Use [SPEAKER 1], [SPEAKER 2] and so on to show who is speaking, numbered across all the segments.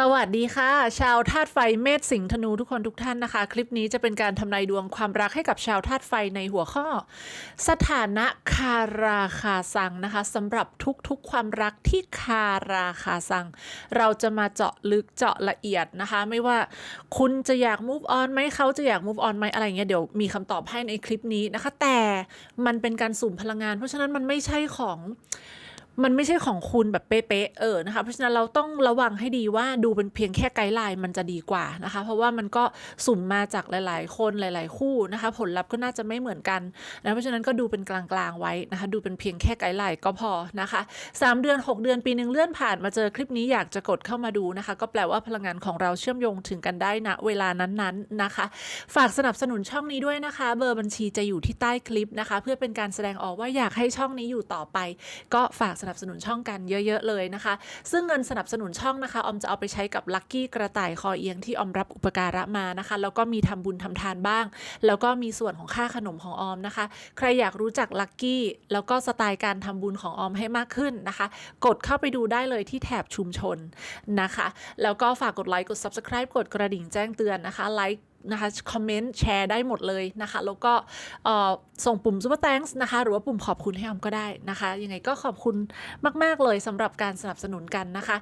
[SPEAKER 1] สวัสดีค่ะ ชาวธาตุไฟเมษสิงห์ธนูทุกคนทุกท่านนะคะ คลิปนี้จะเป็นการทำนายดวงความรักให้กับชาวธาตุไฟในหัวข้อ สถานะคาราคาซังนะคะสำหรับทุกๆความรักที่คาราคาซัง เราจะมาเจาะลึกเจาะละเอียดนะคะ ไม่ว่าคุณจะอยาก move on ไหมเขาจะอยาก move on ไหมอะไรเงี้ยเดี๋ยวมีคำตอบให้ในคลิปนี้นะคะ แต่มันเป็นการสุ่มพลังงาน เพราะฉะนั้นมันไม่ใช่ของ มันไม่ใช่ของคุณแบบเป๊ะๆเออนะคะ เพราะฉะนั้นเราต้องระวังให้ดีว่าดูเป็นเพียงแค่ไกด์ไลน์มันจะดีกว่านะคะ เพราะว่ามันก็สุ่มมาจากหลาย ๆ คนหลาย ๆ คู่นะคะ ผลลัพธ์ก็น่าจะไม่เหมือนกันนะเพราะฉะนั้นก็ดูเป็นกลางๆไว้นะคะ ดูเป็นเพียงแค่ไกด์ไลน์ก็พอนะคะ 3 เดือน 6 เดือนปีหนึ่งเลื่อนผ่านมาเจอคลิปนี้อยากจะกดเข้ามาดูนะคะ ก็แปลว่าพลังงานของเราเชื่อมโยงถึงกันได้ณเวลานั้นๆนะคะ ฝากสนับสนุนช่องนี้ด้วยนะคะ เบอร์บัญชีจะอยู่ที่ใต้คลิปนะคะ เพื่อเป็นการแสดงออกว่าอยากให้ช่องนี้อยู่ต่อไป ก็ฝากสนับสนุนช่องกันเยอะ ๆ เลยนะคะ ซึ่งเงินสนับสนุนช่องนะคะ ออมจะเอาไปใช้กับลัคกี้กระต่ายคอเอียงที่ออมรับอุปการะมานะคะ แล้วก็มีทำบุญทำทานบ้าง แล้วก็มีส่วนของค่าขนมของออมนะคะ ใครอยากรู้จักลัคกี้แล้วก็สไตล์การทำบุญของออมให้มากขึ้นนะคะ กดเข้าไปดูได้เลยที่แถบชุมชนนะคะ แล้วก็ฝากกดไลค์กด subscribe กดกระดิ่งแจ้งเตือนนะคะไลค์ นะคะคอมเมนต์แชร์ได้หมดเลยนะคะ แล้วก็ส่งปุ่ม Super Thanks นะคะ หรือว่าปุ่มขอบคุณให้ออมก็ได้นะคะ ยังไงก็ขอบคุณมาก ๆ เลยสำหรับการสนับสนุนกันนะคะ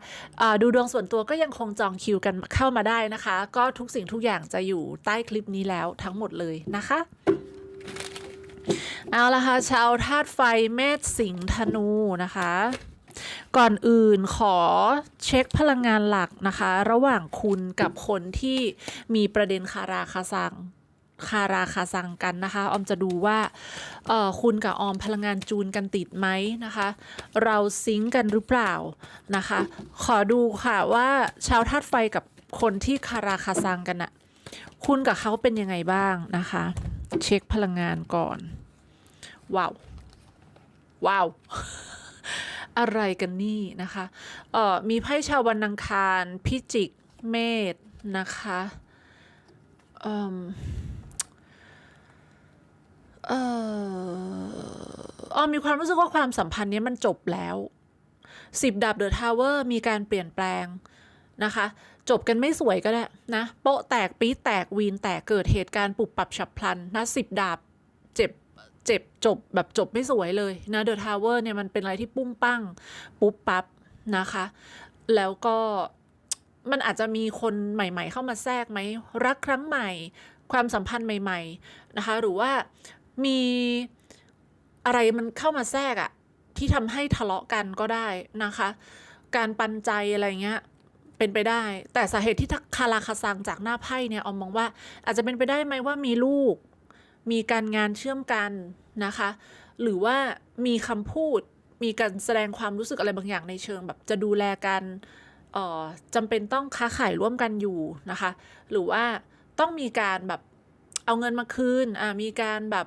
[SPEAKER 1] ดูดวงส่วนตัวก็ยังคงจองคิวกันเข้ามาได้นะคะ ก็ทุกสิ่งทุกอย่างจะอยู่ใต้คลิปนี้แล้วทั้งหมดเลยนะคะเอาละค่ะชาวธาตุไฟเมษสิงห์ธนูนะคะ ก่อนอื่นขอเช็คพลังงานหลักนะคะ ระหว่างคุณกับคนที่มีประเด็นคาราคาซังคาราคาซังกันนะคะ ออมจะดูว่าเออคุณกับออมพลังงานจูนกันติดไหมนะคะ เราซิงก์กันหรือเปล่านะคะ ขอดูค่ะว่าชาวธาตุไฟกับคนที่คาราคาซังกันอะคุณกับเขาเป็นยังไงบ้างนะคะ เช็คพลังงานก่อน ว้าว ว้าว อะไรกันนี่นะคะเอ่อมีไพ่ชาววันอังคาร พิจิก เมษนะคะเอ่มเอ่ออมีความรู้สึกว่าความสัมพันธ์เนี้ยมันจบแล้วสิบดาบเดอะทาวเวอร์มีการเปลี่ยนแปลงนะคะ จบกันไม่สวยก็ได้นะ โปะแตกปี๊แตกวีนแตกเกิดเหตุการณ์ปุบปรับฉับพลันนะสิบดาบเจ็บ เจ็บจบแบบจบไม่สวยเลยนะเดอะทาวเวอร์เนี่ยมันเป็นอะไรที่ปุ้งปั้งปุ๊บปั๊บนะคะ แล้วก็มันอาจจะมีคนใหม่ ๆ เข้ามาแทรกไหม รักครั้งใหม่ ความสัมพันธ์ใหม่ ๆ นะคะ หรือว่ามีอะไรมันเข้ามาแทรกอะที่ทำให้ทะเลาะกันก็ได้นะคะ การปันใจอะไรเงี้ยเป็นไปได้ แต่สาเหตุที่คาราคาซังจากหน้าไพ่เนี่ยออมมองว่าอาจจะเป็นไปได้ไหมว่ามีลูก มีการงานเชื่อมกันนะคะ หรือว่ามีคำพูด มีการแสดงความรู้สึกอะไรบางอย่างในเชิง แบบจะดูแลกันออจำเป็นต้องค้าขายร่วมกันอยู่นะคะ หรือว่าต้องมีการแบบเอาเงินมาคืนอ่ามีการแบบ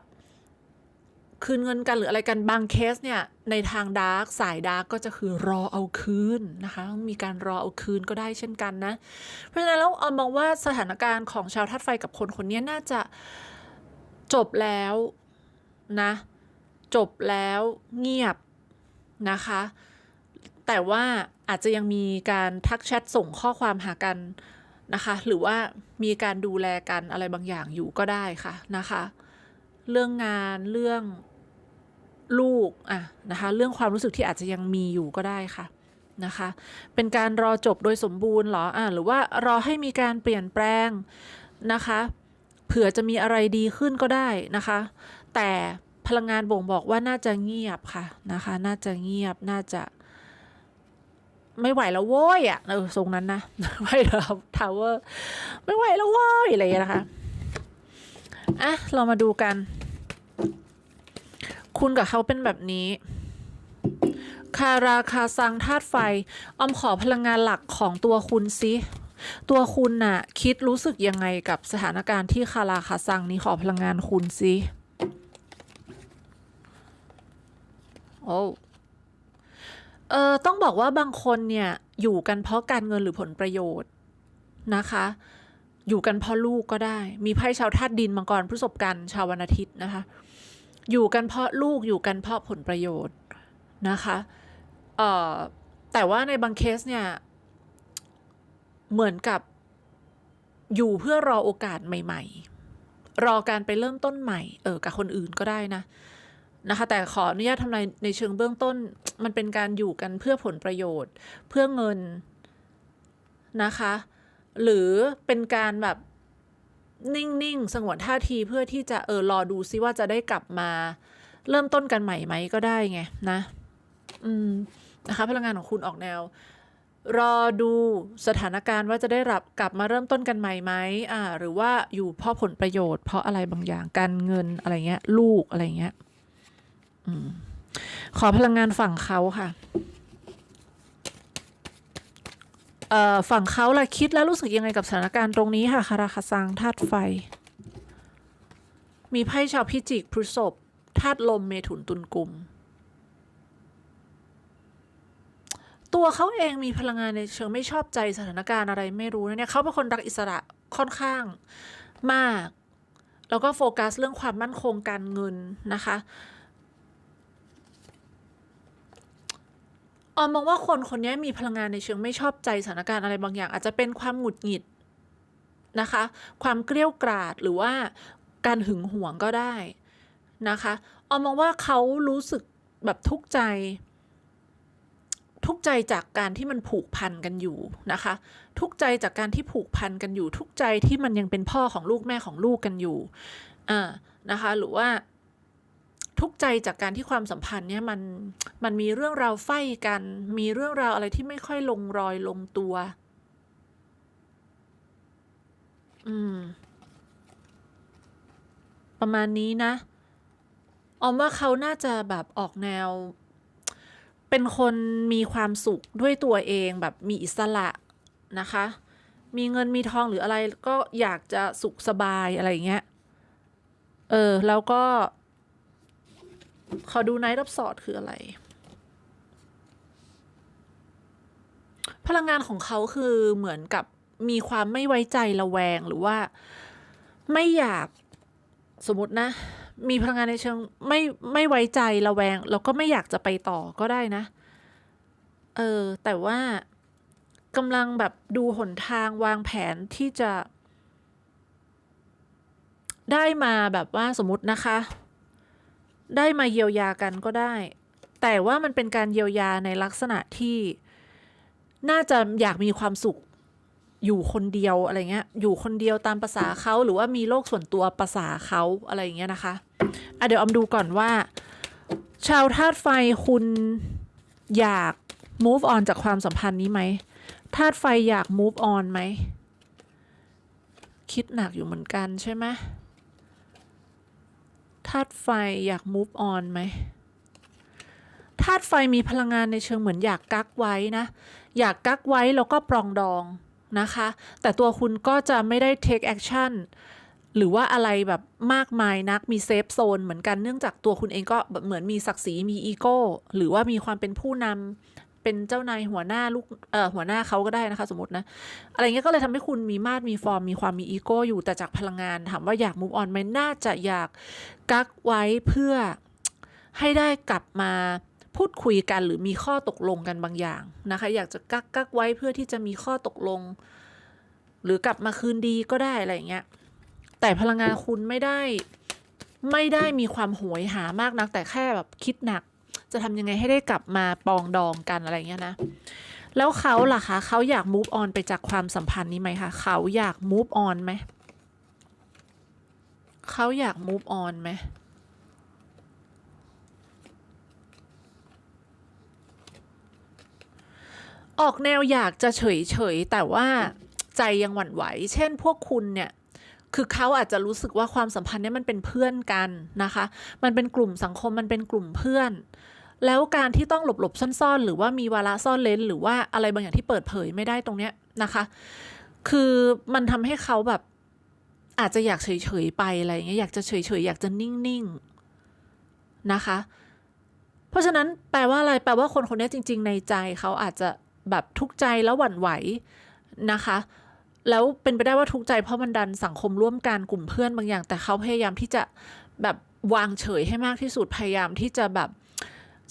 [SPEAKER 1] คืนเงินกันหรืออะไรกันบางเคสเนี่ยในทางดาร์กสายดาร์กก็จะคือรอเอาคืนนะคะต้องมีการรอเอาคืนก็ได้เช่นกันนะ เพราะฉะนั้นแล้วเอามองว่าสถานการณ์ของชาวธาตุไฟกับคนคนนี้น่าจะ จบแล้วนะ จบแล้วเงียบนะคะ แต่ว่าอาจจะยังมีการทักแชทส่งข้อความหากันนะคะ หรือว่ามีการดูแลกันอะไรบางอย่างอยู่ก็ได้ค่ะนะคะ เรื่องงานเรื่องลูกอะนะคะ เรื่องความรู้สึกที่อาจจะยังมีอยู่ก็ได้ค่ะนะคะ เป็นการรอจบโดยสมบูรณ์เหรออะหรือว่ารอให้มีการเปลี่ยนแปลงนะคะ เผื่อจะมีอะไรดีขึ้นก็ได้นะคะ แต่พลังงานบ่งบอกว่าน่าจะเงียบค่ะนะคะ น่าจะเงียบน่าจะ ไม่ไหวแล้วโว้ยอะเออทรงนั้นนะไม่แล้วทาวเวอร์ไม่ไหวแล้วโว้ยอะไรอย่างนี้นะคะอะเรามาดูกัน คุณกับเขาเป็นแบบนี้คาราคาซังธาตุไฟออมขอพลังงานหลักของตัวคุณซิ ตัวคุณน่ะคิดรู้สึกยังไงกับสถานการณ์ที่คาราคาซังนี้ขอพลังงานคุณซิโอ้เออต้องบอกว่าบางคนเนี่ยอยู่กันเพราะการเงินหรือผลประโยชน์นะคะ อยู่กันเพราะลูกก็ได้ มีไพ่ชาวธาตุดินมังกรพฤษภกันชาววันอาทิตย์นะคะ อยู่กันเพราะลูกอยู่กันเพราะผลประโยชน์นะคะเอ่อแต่ว่าในบางเคสเนี่ย เหมือนกับอยู่เพื่อรอโอกาสใหม่ ๆ รอการไปเริ่มต้นใหม่ เออ กับคนอื่นก็ได้นะ นะคะ แต่ขออนุญาตทำนายในเชิงเบื้องต้น มันเป็นการอยู่กันเพื่อผลประโยชน์ เพื่อเงินนะคะ หรือเป็นการแบบนิ่ง ๆ สงวนท่าทีเพื่อที่จะเออรอดูซิว่าจะได้กลับมาเริ่มต้นกันใหม่ไหมก็ได้ไงนะ อืมนะคะ พลังงานของคุณออกแนว รอดูสถานการณ์ว่าจะได้รับกลับมาเริ่มต้นกันใหม่ไหมอ่า หรือว่าอยู่เพราะผลประโยชน์ เพราะอะไรบางอย่างการเงินอะไรเงี้ย ลูกอะไรเงี้ยอขอพลังงานฝั่งเขาค่ะเอ่อฝั่งเขาล่ะคิดแล้วรู้สึกยังไงกับสถานการณ์ตรงนี้ค่ะคาราคาซังธาตุไฟ มีไพ่ชาวพิจิกพฤษภธาตุลมเมถุนตุลกุม ตัวเขาเองมีพลังงานในเชิงไม่ชอบใจสถานการณ์อะไรไม่รู้นะเนี่ยเขาเป็นคนรักอิสระค่อนข้างมาก แล้วก็โฟกัสเรื่องความมั่นคงการเงินนะคะออมมองว่าคนคนนี้มีพลังงานในเชิงไม่ชอบใจสถานการณ์อะไรบางอย่าง อาจจะเป็นความหงุดหงิดนะคะ ความเกลี้ยวกราดหรือว่าการหึงหวงก็ได้นะคะออมมองว่าเขารู้สึกแบบทุกข์ใจ ทุกใจจากการที่มันผูกพันกันอยู่นะคะ ทุกใจจากการที่ผูกพันกันอยู่ ทุกใจที่มันยังเป็นพ่อของลูกแม่ของลูกกันอยู่อ่านะคะ หรือว่าทุกใจจากการที่ความสัมพันธ์เนี่ยมันมันมีเรื่องราวไฟกัน มีเรื่องราวอะไรที่ไม่ค่อยลงรอยลงตัว อืม ประมาณนี้นะออมว่าเขาน่าจะแบบออกแนว เป็นคนมีความสุขด้วยตัวเองแบบมีอิสระนะคะ มีเงินมีทองหรืออะไรก็อยากจะสุขสบายอะไรอย่างเงี้ย เออ แล้วก็ ขอดูไนท์รับสอดคืออะไร พลังงานของเขาคือเหมือนกับมีความไม่ไว้ใจระแวงหรือว่า ไม่อยากสมมตินะ มีพลังงานในเชิงไม่ไม่ไว้ใจระแวงแล้วก็ไม่อยากจะไปต่อก็ได้นะ เออ แต่ว่ากำลังแบบดูหนทางวางแผนที่จะ ได้มาแบบว่าสมมตินะคะ ได้มาเยียวยากันก็ได้ แต่ว่ามันเป็นการเยียวยาในลักษณะที่น่าจะอยากมีความสุข อยู่คนเดียวอะไรเงี้ย อยู่คนเดียวตามภาษาเขาหรือว่ามีโลกส่วนตัวภาษาเขาอะไรเงี้ยนะคะอะเดี๋ยวออมดูก่อนว่า ชาวธาตุไฟคุณอยาก move on จากความสัมพันธ์นี้ไหมธาตุไฟอยาก move on ไหม คิดหนักอยู่เหมือนกันใช่ไหมธาตุไฟอยาก move on ไหมธาตุไฟมีพลังงานในเชิงเหมือนอยากกักไว้นะ อยากกักไว้แล้วก็ปรองดอง นะคะ แต่ตัวคุณก็จะไม่ได้ take action หรือว่าอะไรแบบมากมายนักมีเซฟโซนเหมือนกันเนื่องจากตัวคุณเองก็เหมือนมีศักดิ์ศรีมีอีโก้หรือว่ามีความเป็นผู้นำเป็นเจ้านายหัวหน้าลูกเอ่อหัวหน้าเขาก็ได้นะคะ สมมตินะ อะไรเงี้ยก็เลยทำให้คุณมีมาดมีฟอร์ม มีความมีอีโก้อยู่แต่จากพลังงาน ถามว่าอยาก move on ไหมน่าจะอยากกักไว้เพื่อให้ได้กลับมา พูดคุยกันหรือมีข้อตกลงกันบางอย่างนะคะ อยากจะกักกักไว้เพื่อที่จะมีข้อตกลง หรือกลับมาคืนดีก็ได้อะไรเงี้ยแต่พลังงานคุณไม่ได้ไม่ได้มีความโหยหามากนัก แต่แค่แบบคิดหนัก จะทำยังไงให้ได้กลับมาปองดองกันอะไรเงี้ยนะแล้วเขาล่ะคะเขาอยาก move on ไปจากความสัมพันธ์นี้ไหมคะเขาอยาก move on ไหมเขาอยาก move on ไหม ออกแนวอยากจะเฉยเฉยๆแต่ว่าใจยังหวั่นไหว เช่นพวกคุณเนี่ยคือเขาอาจจะรู้สึกว่าความสัมพันธ์เนี่ยมันเป็นเพื่อนกันนะคะ มันเป็นกลุ่มสังคมมันเป็นกลุ่มเพื่อน แล้วการที่ต้องหลบหลบๆซ่อนๆ หรือว่ามีวาระซ่อนเลนหรือว่าอะไรบางอย่างที่เปิดเผยไม่ได้ตรงเนี้ยนะคะ คือมันทำให้เขาแบบอาจจะอยากเฉยๆไปอะไรอย่างเงี้ยอยากจะเฉยๆอยากจะนิ่งๆนะคะ เพราะฉะนั้นแปลว่าอะไรแปลว่าคนคนนี้จริง ๆ ในใจเขาอาจจะ แบบทุกข์ใจแล้วหวั่นไหวนะคะ แล้วเป็นไปได้ว่าทุกข์ใจเพราะมันดันสังคมร่วมกันกลุ่มเพื่อนบางอย่าง แต่เขาพยายามที่จะแบบวางเฉยให้มากที่สุดพยายามที่จะแบบ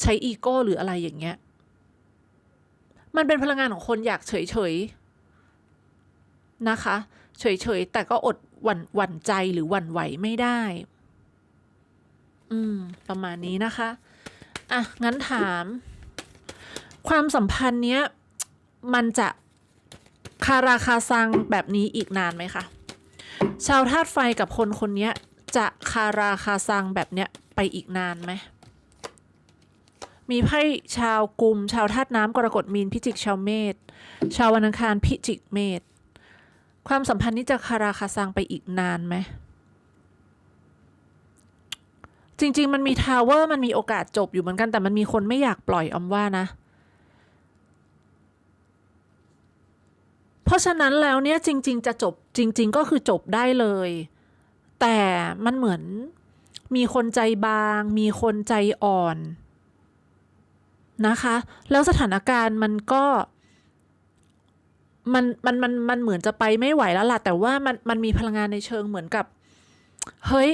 [SPEAKER 1] ใช้อีโก้หรืออะไรอย่างเงี้ย มันเป็นพลังงานของคนอยากเฉยเฉยนะคะ เฉยๆแต่ก็อดหวั่นหวั่นใจหรือหวั่นไหวไม่ได้ อืม ประมาณนี้นะคะ อะ งั้นถาม ความสัมพันธ์เนี้ย มันจะคาราคาซังแบบนี้อีกนานไหมคะ ชาวธาตุไฟกับคนคนนี้จะคาราคาซังแบบเนี้ยไปอีกนานไหม มีไพ่ชาวกลุ่มชาวธาตุน้ำกรกฎมีนพิจิกชาวเมษชาววันอังคารพิจิกเมษความสัมพันธ์นี้จะคาราคาซังไปอีกนานไหมจริง ๆ มันมีทาวเวอร์มันมีโอกาสจบอยู่เหมือนกันแต่มันมีคนไม่อยากปล่อยออมว่านะ เพราะฉะนั้นแล้วเนี่ยจริง ๆ จะจบจริง ๆ ก็คือจบได้เลย แต่มันเหมือนมีคนใจบาง มีคนใจอ่อนนะคะ แล้วสถานการณ์มันก็มันมันมันมันเหมือนจะไปไม่ไหวแล้วล่ะ แต่ว่ามันมันมีพลังงานในเชิงเหมือนกับ เฮ้ย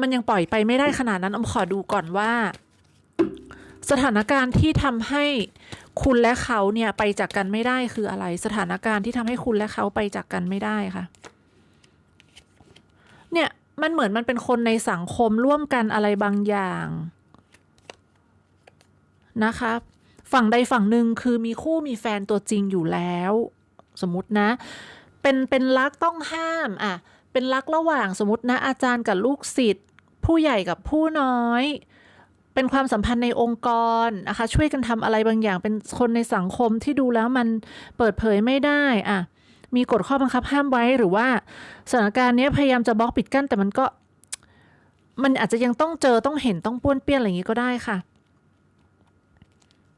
[SPEAKER 1] มันยังปล่อยไปไม่ได้ขนาดนั้นอมขอดูก่อนว่า สถานการณ์ที่ทำให้ คุณและเขาเนี่ยไปจากกันไม่ได้คืออะไร สถานการณ์ที่ทำให้คุณและเขาไปจากกันไม่ได้ค่ะ เนี่ยมันเหมือนมันเป็นคนในสังคมร่วมกันอะไรบางอย่างนะคะฝั่งใดฝั่งหนึ่งคือมีคู่มีแฟนตัวจริงอยู่แล้ว สมมตินะ เป็นเป็นรักต้องห้ามอะเป็นรักระหว่างสมมตินะอาจารย์กับลูกศิษย์ผู้ใหญ่กับผู้น้อย เป็นความสัมพันธ์ในองค์กรนะคะ ช่วยกันทำอะไรบางอย่างเป็นคนในสังคมที่ดูแล้วมันเปิดเผยไม่ได้อะมีกฎข้อบังคับห้ามไว้หรือว่าสถานการณ์นี้พยายามจะบล็อกปิดกั้นแต่มันก็ มันอาจจะยังต้องเจอต้องเห็นต้องป้วนเปี้ยนอะไรอย่างนี้ก็ได้ค่ะ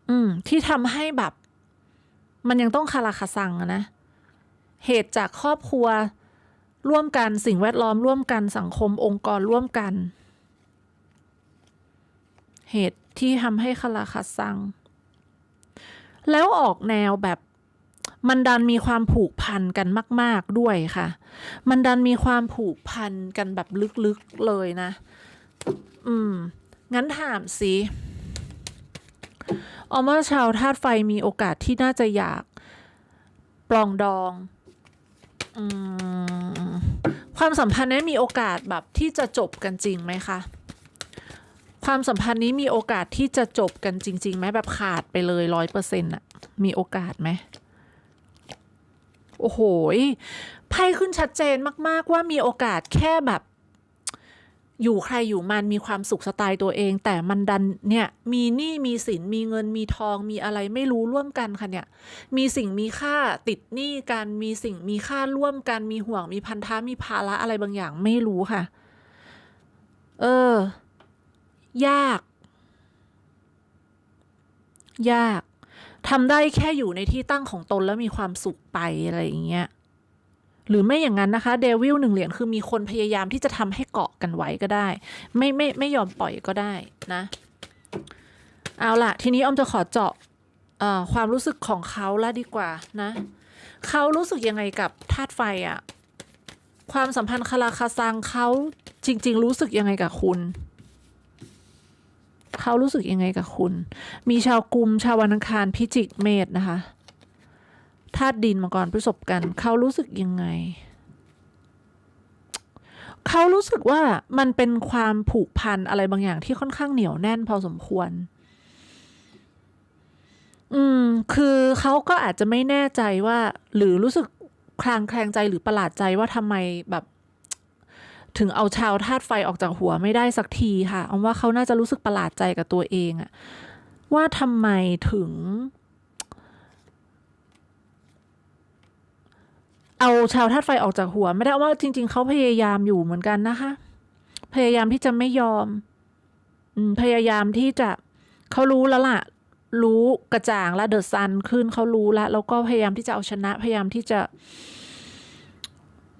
[SPEAKER 1] อืม ที่ทำให้แบบ มันยังต้องคาราคาซังนะ เหตุจากครอบครัวร่วมกันสิ่งแวดล้อมร่วมกันสังคมองค์กรร่วมกัน เหตุที่ทำให้คาราคาซัง แล้วออกแนวแบบมันดันมีความผูกพันกันมาก ๆด้วยค่ะ มันดันมีความผูกพันกันแบบลึกๆเลยนะ อืม งั้นถามสิออมว่าชาวธาตุไฟมีโอกาสที่น่าจะอยากปลองดองอความสัมพันธ์นี้มีโอกาสแบบที่จะจบกันจริงไหมคะ ความสัมพันธ์นี้มีโอกาสที่จะจบกันจริงๆไหมแบบขาดไปเลยร้อยเปอร์เซ็นต์อะมีโอกาสไหมโอ้โหไพ่ขึ้นชัดเจนมากๆว่ามีโอกาสแค่แบบ อยู่ใครอยู่มันมีความสุขสไตล์ตัวเอง แต่มันดันเนี่ย มีหนี้มีสินมีเงินมีทองมีอะไรไม่รู้ร่วมกันค่ะเนี่ย มีสิ่งมีค่าติดหนี้กันมีสิ่งมีค่าร่วมกันมีห่วงมีพันธะมีภาระอะไรบางอย่างไม่รู้ค่ะ เออ ยาก ยากทำได้แค่อยู่ในที่ตั้งของตนแล้วมีความสุขไปอะไรอย่างเงี้ยหรือไม่อย่างนั้นนะคะเดวิลหนึ่งเหรียญคือมีคนพยายามที่จะทำให้เกาะกันไว้ก็ได้ ไม่ไม่ไม่ยอมปล่อยก็ได้นะ เอาล่ะ ทีนี้ออมจะขอเจาะความรู้สึกของเขาละดีกว่านะ เขารู้สึกยังไงกับธาตุไฟอะความสัมพันธ์คาราคาซังเขาจริง ๆ รู้สึกยังไงกับคุณ เขารู้สึกยังไงกับคุณ มีชาวกุมชาววันอังคารพิจิกเมษนะคะธาตุดินมาก่อนประสบกัน เขารู้สึกยังไง เขารู้สึกว่ามันเป็นความผูกพันอะไรบางอย่างที่ค่อนข้างเหนียวแน่นพอสมควร อืม คือเขาก็อาจจะไม่แน่ใจว่า หรือรู้สึกคลางแคลงใจหรือประหลาดใจว่าทำไมแบบ ถึงเอาชาวธาตุไฟออกจากหัวไม่ได้สักทีค่ะเอาว่าเขาน่าจะรู้สึกประหลาดใจกับตัวเองอะว่าทำไมถึง เอาชาวธาตุไฟออกจากหัว ไม่ได้ว่าจริง ๆ เขาพยายามอยู่เหมือนกันนะคะ พยายามที่จะไม่ยอมพยายามที่จะเขารู้แล้วล่ะ รู้กระจ่างและเดอะซันขึ้นเขารู้แล้วแล้วก็พยายามที่จะเอาชนะ พยายามที่จะ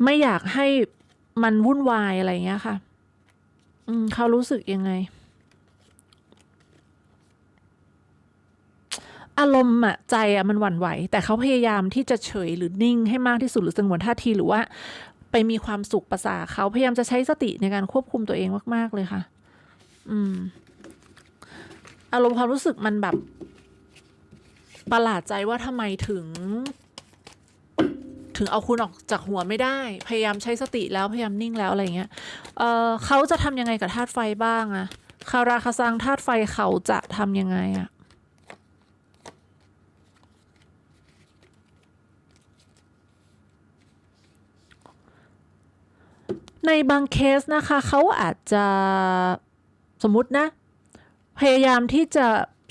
[SPEAKER 1] ไม่อยากให้ มันวุ่นวายอะไรเงี้ยค่ะ อืมเขารู้สึกยังไง อารมณ์อะใจอะมันหวั่นไหว แต่เขาพยายามที่จะเฉยหรือนิ่งให้มากที่สุดหรือสงวนท่าทีหรือว่า ไปมีความสุขประสาเขาพยายามจะใช้สติในการควบคุมตัวเองมาก ๆ เลยค่ะ อืม อารมณ์ความรู้สึกมันแบบประหลาดใจว่าทำไมถึง ถึงเอาคุณออกจากหัวไม่ได้ พยายามใช้สติแล้วพยายามนิ่งแล้วอะไรเงี้ยเออเขาจะทำยังไงกับธาตุไฟบ้างอะคาราคาซังธาตุไฟเขาจะทำยังไงอะในบางเคสนะคะเขาอาจจะสมมตินะ พยายามที่จะ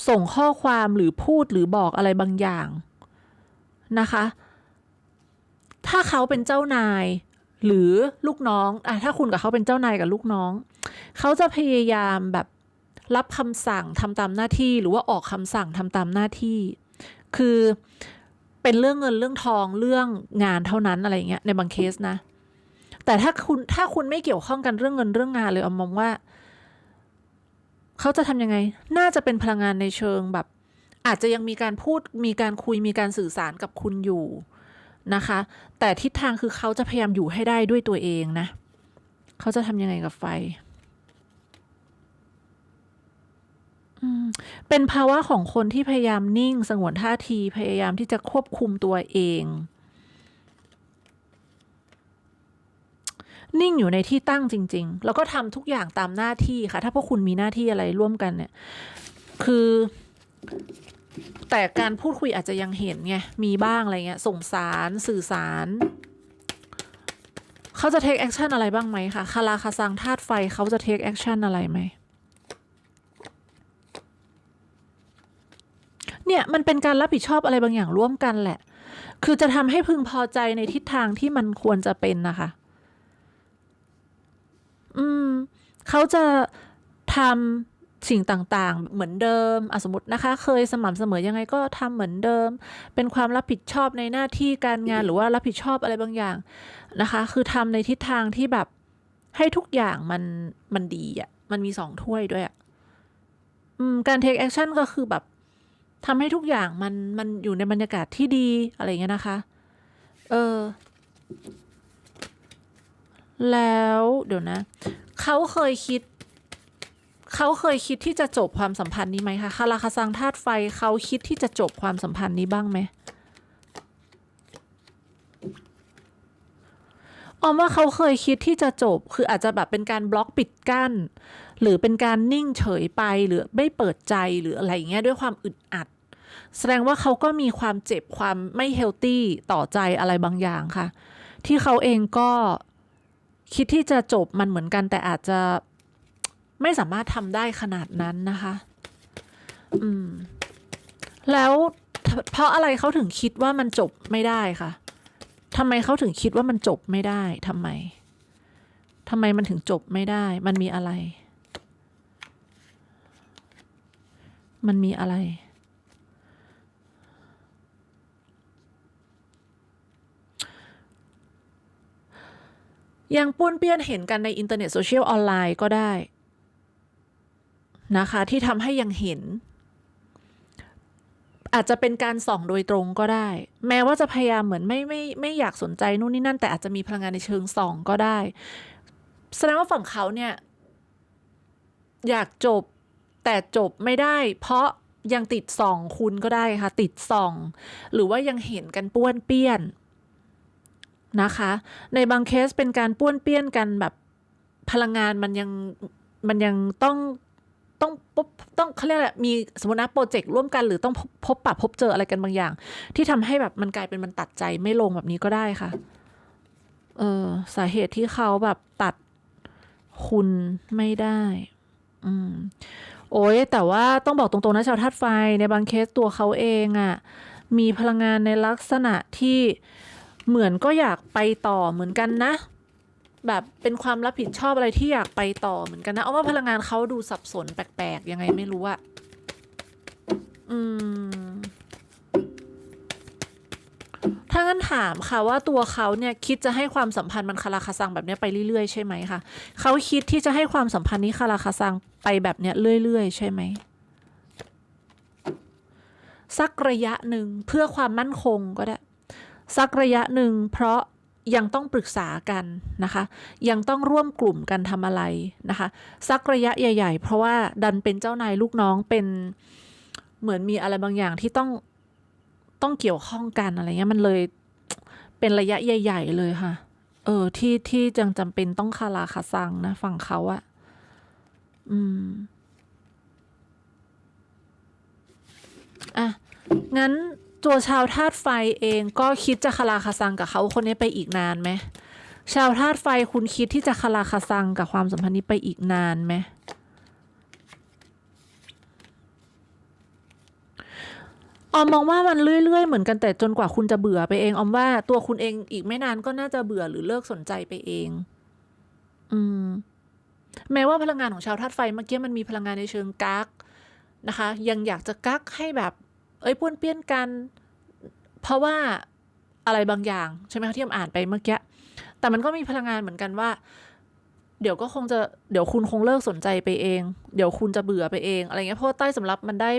[SPEAKER 1] ส่งข้อความหรือพูดหรือบอกอะไรบางอย่างนะคะ ถ้าเขาเป็นเจ้านายหรือลูกน้องอะถ้าคุณกับเขาเป็นเจ้านายกับลูกน้อง เขาจะพยายามแบบรับคำสั่งทำตามหน้าที่หรือว่าออกคำสั่งทำตามหน้าที่ คือเป็นเรื่องเงินเรื่องทองเรื่องงานเท่านั้นอะไรเงี้ยในบางเคสนะ แต่ถ้าคุณถ้าคุณไม่เกี่ยวข้องกันเรื่องเงินเรื่องงานเลยเอามองว่า เขาจะทำยังไง น่าจะเป็นพลังงานในเชิงแบบ อาจจะยังมีการพูดมีการคุยมีการสื่อสารกับคุณอยู่ นะคะ แต่ทิศทางคือเขาจะพยายามอยู่ให้ได้ด้วยตัวเองนะ เขาจะทำยังไงกับไฟเป็นภาวะของคนที่พยายามนิ่งสงวนท่าทีพยายามที่จะควบคุมตัวเอง นิ่งอยู่ในที่ตั้งจริง ๆ แล้วก็ทำทุกอย่างตามหน้าที่ค่ะ ถ้าพวกคุณมีหน้าที่อะไรร่วมกันเนี่ย คือ แต่การพูดคุยอาจจะยังเห็นไง มีบ้างอะไรเงี้ย ส่งสารสื่อสาร เขาจะ take action อะไรบ้างไหมคะคาราคาซังธาตุไฟเขาจะ take action อะไรไหม เนี่ยมันเป็นการรับผิดชอบอะไรบางอย่างร่วมกันแหละ คือจะทำให้พึงพอใจในทิศทางที่มันควรจะเป็นนะคะ อืม เขาจะทำ สิ่งต่างๆ เหมือนเดิมอสมมตินะคะ เคยสม่ำเสมอยังไงก็ทำเหมือนเดิม เป็นความรับผิดชอบในหน้าที่การงานหรือว่ารับผิดชอบอะไรบางอย่างนะคะ คือทำในทิศทางที่แบบให้ทุกอย่างมันมันดีอะ่ะ มันมีสองถ้วยด้วยอะ่ะการ take action ก็คือแบบทำให้ทุกอย่างมันมันอยู่ในบรรยากาศที่ดีอะไรเงี้ยนะคะ เออ แล้วเดี๋ยวนะ เขาเคยคิด เขาเคยคิดที่จะจบความสัมพันธ์นี้ไหมคะคาราคาซังธาตุไฟเขาคิดที่จะจบความสัมพันธ์นี้บ้างไหมออมว่าเขาเคยคิดที่จะจบ คืออาจจะแบบเป็นการบล็อกปิดกั้น หรือเป็นการนิ่งเฉยไปหรือไม่เปิดใจหรืออะไรอย่างเงี้ยด้วยความอึดอัด แสดงว่าเขาก็มีความเจ็บความไม่เฮลตี้ต่อใจอะไรบางอย่างค่ะ ที่เขาเองก็คิดที่จะจบมันเหมือนกันแต่อาจจะ ไม่สามารถทำได้ขนาดนั้นนะคะ อืม แล้วเพราะอะไรเขาถึงคิดว่ามันจบไม่ได้คะทำไมเขาถึงคิดว่ามันจบไม่ได้ทำไมทำไมมันถึงจบไม่ได้ มันมีอะไร มันมีอะไร ยังป้วนเปี้ยนเห็นกันในอินเทอร์เน็ตโซเชียลออนไลน์ก็ได้ นะคะที่ทำให้ยังเห็น อาจจะเป็นการส่องโดยตรงก็ได้ แม้ว่าจะพยายามเหมือนไม่ไม่ไม่อยากสนใจนู่นนี่นั่น แต่อาจจะมีพลังงานในเชิงส่องก็ได้ แสดงว่าฝั่งเขาเนี่ย อยากจบแต่จบไม่ได้ เพราะยังติดส่องคุณก็ได้ค่ะ ติดส่อง หรือว่ายังเห็นกันป้วนเปี้ยนนะคะ ในบางเคสเป็นการป้วนเปี้ยนกันแบบพลังงานมันยังมันยังต้อง ต้องพบต้องเขาเรียกอะไรมีสมมตินะโปรเจกต์ร่วมกันหรือต้องพบปะพบเจออะไรกันบางอย่าง ที่ทำให้แบบมันกลายเป็นมันตัดใจไม่ลงแบบนี้ก็ได้ค่ะ เออสาเหตุที่เขาแบบตัดคุณไม่ได้ อืม โอ้ยแต่ว่าต้องบอกตรงๆนะชาวธาตุไฟในบางเคสตัวเขาเองอะ่ะ มีพลังงานในลักษณะที่เหมือนก็อยากไปต่อเหมือนกันนะ แบบเป็นความรับผิดชอบอะไรที่อยากไปต่อเหมือนกันนะเอาว่าพลังงานเขาดูสับสนแปลกๆยังไงไม่รู้อะอืม ถ้างั้นถามค่ะว่าตัวเขาเนี่ยคิดจะให้ความสัมพันธ์มันคาราคาซังแบบนี้ไปเรื่อยๆใช่ไหมคะเขาคิดที่จะให้ความสัมพันธ์นี้คาราคาซังไปแบบเนี้ยเรื่อยๆ ใช่ไหมสักระยะหนึ่งเพื่อความมั่นคงก็ได้สักระยะหนึ่งเพราะ ยังต้องปรึกษากันนะคะ ยังต้องร่วมกลุ่มกันทำอะไรนะคะสักระยะใหญ่ ๆ เพราะว่าดันเป็นเจ้านายลูกน้องเป็นเหมือนมีอะไรบางอย่างที่ต้องต้องเกี่ยวข้องกันอะไรเงี้ยมันเลยเป็นระยะใหญ่ ๆ เลยค่ะ เออที่ที่จังจำเป็นต้องคาราคาซังนะฝั่งเขาอะอืมอะงั้น ตัวชาวธาตุไฟเองก็คิดจะคาราคาซังกับเขาคนนี้ไปอีกนานไหมชาวธาตุไฟคุณคิดที่จะคาราคาซังกับความสัมพันธ์นี้ไปอีกนานไหมออมมองว่ามันเรื่อย ๆ เหมือนกันแต่จนกว่าคุณจะเบื่อไปเองออมว่าตัวคุณเองอีกไม่นานก็น่าจะเบื่อหรือเลิกสนใจไปเอง อืม แม้ว่าพลังงานของชาวธาตุไฟเมื่อกี้มันมีพลังงานในเชิงกักนะคะ ยังอยากจะกักให้แบบ เอ้ยป้วนเปี้ยนกัน เพราะว่าอะไรบางอย่าง ใช่ไหมคะที่อมอ่านไปเมื่อกี้แต่มันก็มีพลังงานเหมือนกันว่า เดี๋ยวก็คงจะเดี๋ยวคุณคงเลิกสนใจไปเอง เดี๋ยวคุณจะเบื่อไปเองอะไรเงี้ยเพราะาใต้สำรับมันได้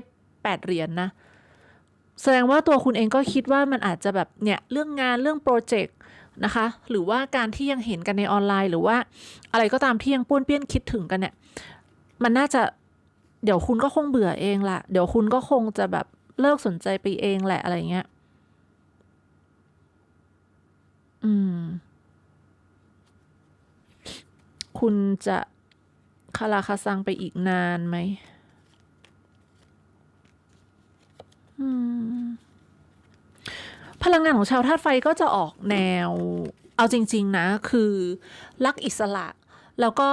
[SPEAKER 1] แปดเหรียญนนะแสดงว่าตัวคุณเองก็คิดว่ามันอาจจะแบบเนี่ยเรื่องงานเรื่องโปรเจกต์นะคะ หรือว่าการที่ยังเห็นกันในออนไลน์ หรือว่าอะไรก็ตามที่ยังป้วนเปี้ยนคิดถึงกันเนี่ย มันน่าจะเดี๋ยวคุณก็คงเบื่อเองละเดี๋ยวคุณก็คงจะแบบ เลิกสนใจไปเองแหละอะไรเงี้ย อืม คุณจะคาราคาซังไปอีกนานไหม อืม พลังงานของชาวธาตุไฟก็จะออกแนว เอาจริง ๆ นะ คือรักอิสระ แล้วก็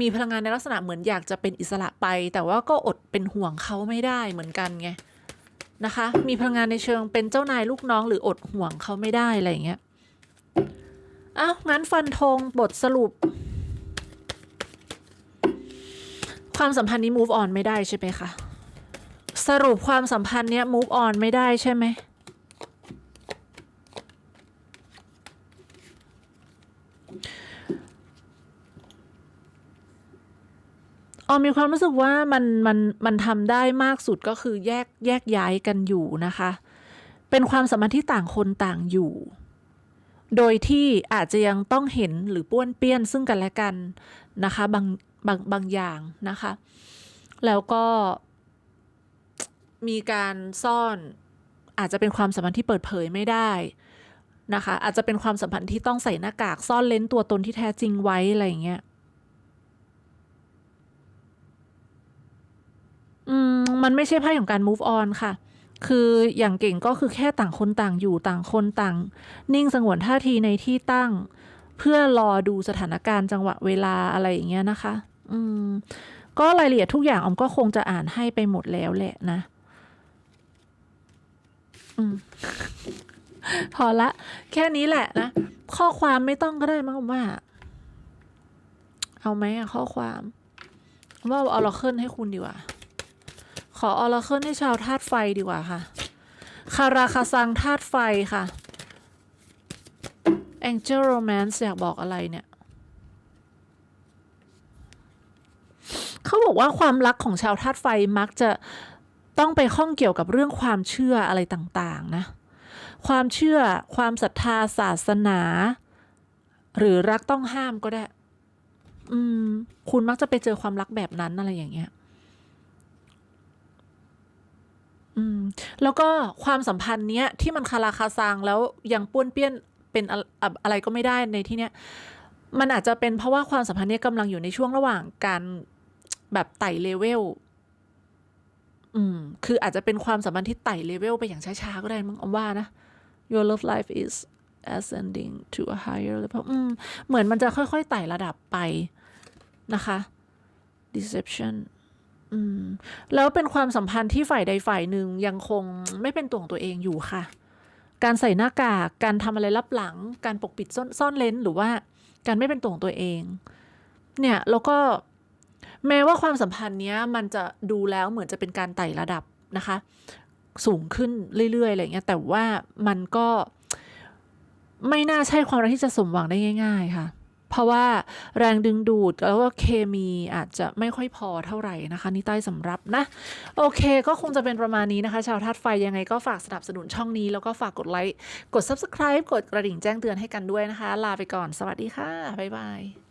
[SPEAKER 1] มีพลังงานในลักษณะเหมือนอยากจะเป็นอิสระไป แต่ว่าก็อดเป็นห่วงเขาไม่ได้เหมือนกันไง นะคะ มีพลังงานในเชิงเป็นเจ้านายลูกน้องหรืออดห่วงเขาไม่ได้อะไรอย่างเงี้ยอ้าวงั้นฟันธงบทสรุป ความสัมพันธ์นี้ move on ไม่ได้ใช่ไหมคะ สรุปความสัมพันธ์เนี้ย move on ไม่ได้ใช่ไหม ออมีความรู้สึกว่ามันมันมันทำได้มากสุดก็คือแยกแยกย้ายกันอยู่นะคะ เป็นความสัมพันธ์ที่ต่างคนต่างอยู่ โดยที่อาจจะยังต้องเห็นหรือป้วนเปี้ยนซึ่งกันและกันนะคะบางบางบางอย่างนะคะ แล้วก็มีการซ่อนอาจจะเป็นความสัมพันธ์ที่เปิดเผยไม่ได้นะคะ อาจจะเป็นความสัมพันธ์ที่ต้องใส่หน้ากากซ่อนเลนตัวตนที่แท้จริงไว้อะไรอย่างเงี้ย อืมมันไม่ใช่ไพ่ของการ move on ค่ะ คืออย่างเก่งก็คือแค่ต่างคนต่างอยู่ต่างคนต่าง นิ่งสงวนท่าทีในที่ตั้ง เพื่อรอดูสถานการณ์จังหวะเวลาอะไรอย่างเงี้ยนะคะ อืมก็รายละเอียดทุกอย่างอมก็คงจะอ่านให้ไปหมดแล้วแหละนะ อืมพอละ แค่นี้แหละนะ ข้อความไม่ต้องก็ได้มั้งว่า เอาไหมข้อความ ว่าเอาลอเคิลให้คุณดีกว่า ขอออราเคิลให้ชาวธาตุไฟดีกว่าค่ะ คาราคาซังธาตุไฟค่ะ Angel Romance อยากบอกอะไรเนี่ย เขาบอกว่าความรักของชาวธาตุไฟมักจะต้องไปข้องเกี่ยวกับเรื่องความเชื่ออะไรต่างๆนะ ความเชื่อความศรัทธาศาสนา หรือรักต้องห้ามก็ได้ อืม คุณมักจะไปเจอความรักแบบนั้นอะไรอย่างเงี้ย อืม แล้วก็ความสัมพันธ์เนี้ยที่มันคาราคาซังแล้วยังป้วนเปี้ยนเป็นอะไรก็ไม่ได้ในที่เนี้ยมันอาจจะเป็นเพราะว่าความสัมพันธ์เนี้ยกำลังอยู่ในช่วงระหว่างการแบบไต่เลเวลอืม คืออาจจะเป็นความสัมพันธ์ที่ไต่เลเวลไปอย่างช้าๆก็ได้มั้งอมว่านะ your love life is ascending to a higher level อืม เหมือนมันจะค่อยๆไต่ระดับไปนะคะ deception อืม แล้วเป็นความสัมพันธ์ที่ฝ่ายใดฝ่ายหนึ่งยังคงไม่เป็นตัวของตัวเองอยู่ค่ะ การใส่หน้ากาก การทำอะไรลับหลัง การปกปิดซ่อนซ่อนเลนหรือว่าการไม่เป็นตัวของตัวเอง เนี่ยแล้วก็แม้ว่าความสัมพันธ์เนี้ยมันจะดูแล้วเหมือนจะเป็นการไต่ระดับนะคะ สูงขึ้นเรื่อยๆอะไรเงี้ยแต่ว่ามันก็ไม่น่าใช่ความรักที่จะสมหวังได้ง่าย ๆ ค่ะ เพราะว่าแรงดึงดูดแล้วก็เคมีอาจจะไม่ค่อยพอเท่าไหร่นะคะนี่ใต้สำรับนะ โอเคก็คงจะเป็นประมาณนี้นะคะ ชาวธาตุไฟยังไงก็ฝากสนับสนุนช่องนี้ แล้วก็ฝากกดไลค์กด subscribe กดกระดิ่งแจ้งเตือนให้กันด้วยนะคะ ลาไปก่อนสวัสดีค่ะบ๊ายบาย